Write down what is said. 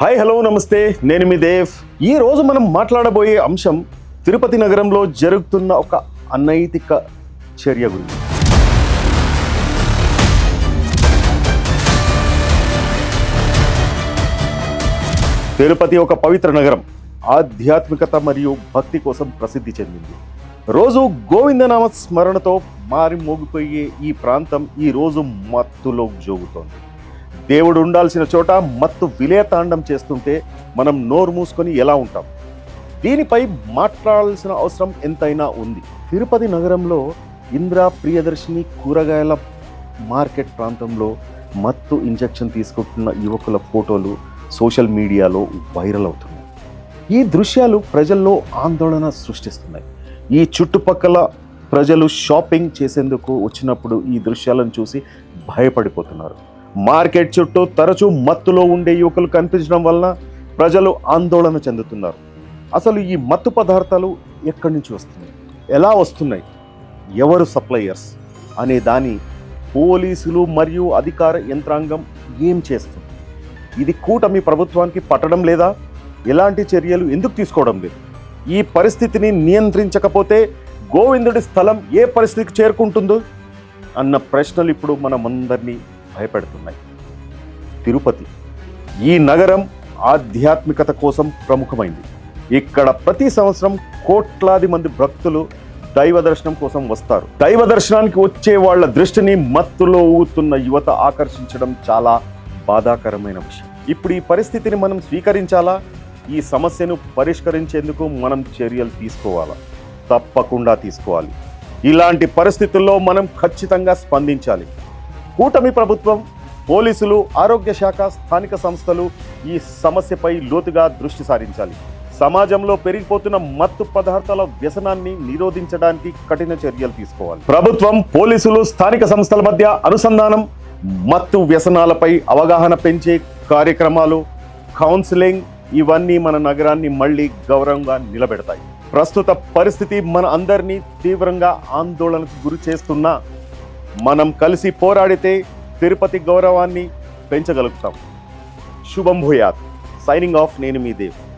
Hi hello నమస్తే. నేను మీ దేవ్. ఈ రోజు మనం మాట్లాడబోయే అంశం తిరుపతి నగరంలో జరుగుతున్న ఒక అనైతిక చర్య గురించి. తిరుపతి ఒక పవిత్ర నగరం. ఆధ్యాత్మికత మరియు భక్తి కోసం ప్రసిద్ధి చెందింది. రోజు గోవిందనామ స్మరణతో మారి మోగిపోయే ఈ ప్రాంతం ఈ రోజు మత్తులో జోగుతోంది. దేవుడు ఉండాల్సిన చోట మత్తు విలేతాండం చేస్తుంటే మనం నోరు మూసుకొని ఎలా ఉంటాం? దీనిపై మాట్లాడాల్సిన అవసరం ఎంతైనా ఉంది. తిరుపతి నగరంలో ఇంద్ర ప్రియదర్శిని కూరగాయల మార్కెట్ ప్రాంతంలో మత్తు ఇంజెక్షన్ తీసుకుంటున్న యువకుల ఫోటోలు సోషల్ మీడియాలో వైరల్ అవుతున్నాయి. ఈ దృశ్యాలు ప్రజల్లో ఆందోళన సృష్టిస్తున్నాయి. ఈ చుట్టుపక్కల ప్రజలు షాపింగ్ చేసేందుకు వచ్చినప్పుడు ఈ దృశ్యాలను చూసి భయపడిపోతున్నారు. మార్కెట్ చుట్టూ తరచూ మత్తులో ఉండే యువకులు కనిపించడం వలన ప్రజలు ఆందోళన చెందుతున్నారు. అసలు ఈ మత్తు పదార్థాలు ఎక్కడి నుంచి వస్తున్నాయి? ఎలా వస్తున్నాయి? ఎవరు సప్లయర్స్? అనే దాని పోలీసులు మరియు అధికార యంత్రాంగం ఏం చేస్తుంది? ఇది కూటమి ప్రభుత్వానికి పట్టడం లేదా? ఎలాంటి చర్యలు ఎందుకు తీసుకోవడం లేదు? ఈ పరిస్థితిని నియంత్రించకపోతే గోవిందుడి స్థలం ఏ పరిస్థితికి చేరుకుంటుందో? అన్న ప్రశ్నలు ఇప్పుడు మనమందరినీ భయపెడుతున్నాయి. తిరుపతి ఈ నగరం ఆధ్యాత్మికత కోసం ప్రముఖమైంది. ఇక్కడ ప్రతి సంవత్సరం కోట్లాది మంది భక్తులు దైవ దర్శనం కోసం వస్తారు. దైవ దర్శనానికి వచ్చే వాళ్ళ దృష్టిని మత్తులో ఊగుతున్న యువత ఆకర్షించడం చాలా బాధాకరమైన విషయం. ఇప్పుడు ఈ పరిస్థితిని మనం స్వీకరించాలా? ఈ సమస్యను పరిష్కరించేందుకు మనం చర్యలు తీసుకోవాలా? తప్పకుండా తీసుకోవాలి. ఇలాంటి పరిస్థితుల్లో మనం ఖచ్చితంగా స్పందించాలి. కూటమి ప్రభుత్వం పోలీసులు ఆరోగ్య శాఖ స్థానిక సంస్థలు ఈ సమస్యపై లోతుగా దృష్టి సారించాలి. సమాజంలో పెరిగిపోతున్న మత్తు పదార్థాల వ్యసనాన్ని నిరోధించడానికి కఠిన చర్యలు తీసుకోవాలి. ప్రభుత్వం పోలీసులు స్థానిక సంస్థల మధ్య అనుసంధానం మత్తు వ్యసనాలపై అవగాహన పెంచే కార్యక్రమాలు కౌన్సిలింగ్ ఇవన్నీ మన నగరాన్ని మళ్ళీ గౌరవంగా నిలబెడతాయి. ప్రస్తుత పరిస్థితి మన అందరినీ తీవ్రంగా ఆందోళనకు గురి చేస్తున్నా మనం కలిసి పోరాడితే తిరుపతి గౌరవాన్ని పెంచగలుగుతాం. శుభం భూయాత్. సైనింగ్ ఆఫ్ నేను మీ దేవ్.